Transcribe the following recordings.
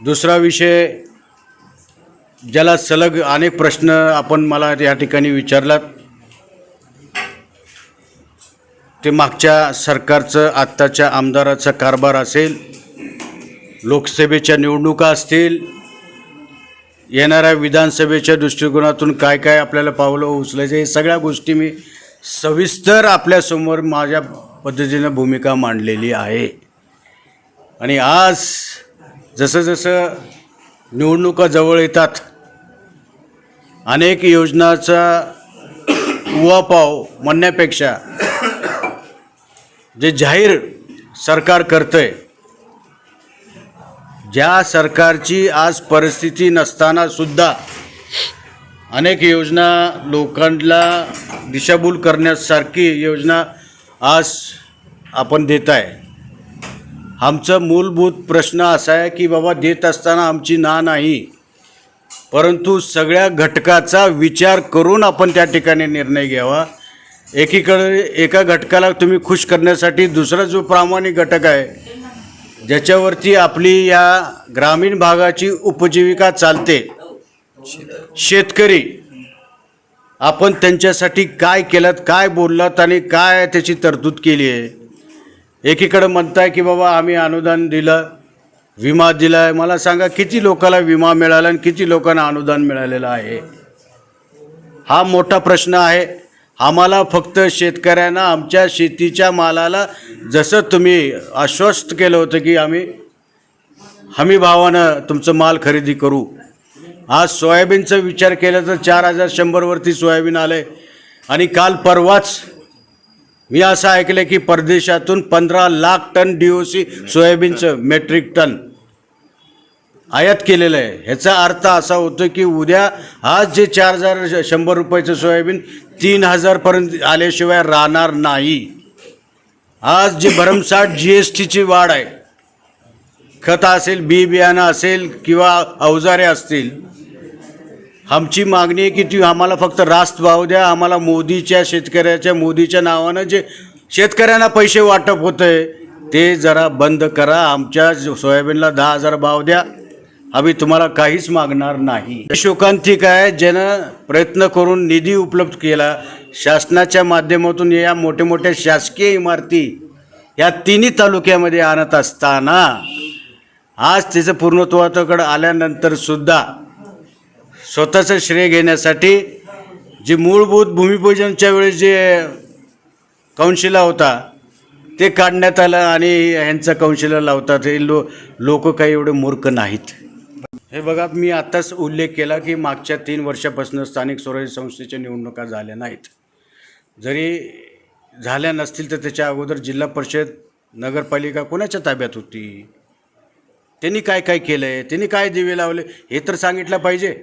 दुसरा विषय ज्याला सलग अनेक प्रश्न आपण मला या ठिकाणी विचारलात ते मागच्या सरकारचं आत्ताच्या आमदाराचा कारभार असेल लोकसभेच्या निवडणुका असतील येणाऱ्या विधानसभेच्या दृष्टिकोनातून काय काय आपल्याला पावलं उचलायचं हे सगळ्या गोष्टी मी सविस्तर आपल्यासमोर माझ्या पद्धतीनं भूमिका मांडलेली आहे. आणि आज जसं जसं निवडणुका जवळ येतात अनेक योजनाचा उवापाव म्हणण्यापेक्षा जे जाहीर सरकार करतंय ज्या सरकारची आज परिस्थिती नसताना सुद्धा अनेक योजना लोकांना दिशाभूल करण्यासारखी योजना आज आपण देत आहे. आमचं मूलभूत प्रश्न असा आहे की बाबा देत असताना आमची ना नाही परंतु सगळ्या घटकाचा विचार करून आपण त्या ठिकाणी निर्णय घ्यावा. एकीकडे एका घटकाला तुम्ही खुश करण्यासाठी दुसरा जो प्रामाणिक घटक आहे ज्याच्यावरती आपली या ग्रामीण भागाची उपजीविका चालते. शेतकरी आपण त्यांच्यासाठी काय केलं काय बोललात आणि काय त्याची तरतूद केली आहे? एकीकडं म्हणताय की बाबा आम्ही अनुदान दिलं विमा दिला आहे मला सांगा किती लोकांना विमा मिळाला आणि किती लोकांना अनुदान मिळालेलं आहे? हा मोठा प्रश्न आहे. आम्हाला फक्त शेतकऱ्यांना आमच्या शेतीच्या मालाला जसं तुम्ही आश्वस्त केलं होतं की आम्ही हमी भावानं तुमचं माल खरेदी करू. आज सोयाबीनचा विचार केला तर चार हजार शंभरवरती सोयाबीन आलं आहे आणि काल परवाच मी असं ऐकलं की परदेशातून पंधरा lakh ton D O C सोयाबीनचं मेट्रिक टन आयात केलेलं आहे. ह्याचा अर्थ असा होतो की उद्या आज जे चार हजार श- शंभर रुपयाचं सोयाबीन तीन हजारपर्यंत आल्याशिवाय राहणार नाही. आज जे भरमसाठ जी एस टीची वाढ आहे खत असेल बी बियाणं असेल किंवा अवजारे असतील आमची मागणी आहे की ती आम्हाला फक्त रास्त भाव द्या. आम्हाला मोदीच्या शेतकऱ्याच्या मोदीच्या नावानं जे शेतकऱ्यांना पैसे वाटप होतं आहे ते जरा बंद करा. आमच्या सोयाबीनला दहा हजार भाव द्या. आम्ही तुम्हाला काहीच मागणार नाही. शोकांतिक आहे ज्यानं प्रयत्न करून निधी उपलब्ध केला शासनाच्या माध्यमातून या मोठ्या मोठ्या शासकीय इमारती या तिन्ही तालुक्यामध्ये आणत असताना आज त्याचं पूर्णत्वाकडं आल्यानंतर सुद्धा स्वतःचं श्रेय घेण्यासाठी जे मूलभूत भूमिपूजनच्या वेळेस जे कौन्शिला होता ते काढण्यात आलं आणि ह्यांचा कौन्शिला लावतात. हे लो लोक काही एवढे मूर्ख नाहीत. हे बघा मी आत्ताच उल्लेख केला की मागच्या तीन वर्षापासून स्थानिक स्वराज्य संस्थेच्या निवडणुका झाल्या नाहीत. जरी झाल्या नसतील तर त्याच्या अगोदर जिल्हा परिषद नगरपालिका कोणाच्या ताब्यात होती? त्यांनी काय काय केलं आहे त्यांनी काय दिवे लावले? हे तर सांगितलं पाहिजे.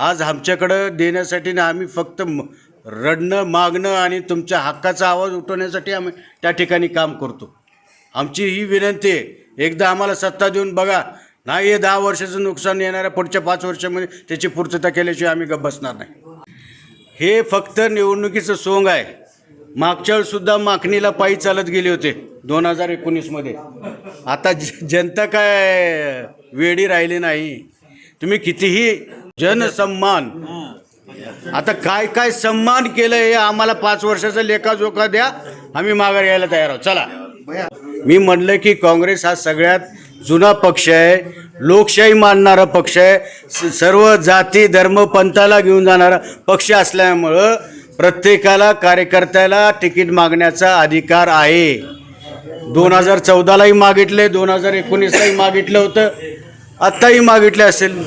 आज आमच्याकडं देण्यासाठी ना आम्ही फक्त म- रडणं मागणं आणि तुमच्या हक्काचा आवाज उठवण्यासाठी आम्ही त्या ठिकाणी काम करतो. आमची ही विनंती आहे एकदा आम्हाला सत्ता देऊन बघा. नाही हे दहा वर्षाचं नुकसान येणाऱ्या पुढच्या पाच वर्षामध्ये त्याची पूर्तता केल्याशिवाय आम्ही गप बसणार नाही. हे फक्त निवडणुकीचं सोंग आहे. मागच्या वेळेस सुद्धा पायी चालत गेले होते दोन हजार एकोणीसमध्ये. आता ज- जनता काय वेडी राहिली नाही. तुम्ही कितीही जनसन्मान आता काय काय सन्मान केलं हे आम्हाला पाच वर्षाचा लेखाजोखा द्या. आम्ही माघार यायला तयार आहोत. चला. मी म्हणलं की काँग्रेस हा सगळ्यात जुना पक्ष आहे. लोकशाही मानणारा पक्ष आहे. स- सर्व जाती धर्म पंथाला घेऊन जाणारा पक्ष असल्यामुळं प्रत्येकाला कार्यकर्त्याला तिकीट मागण्याचा अधिकार आहे. दोन हजार चौदालाही मागितले दोन हजार एकोणीसलाही मागितलं होतं. आत्ताही मागितलं असेल.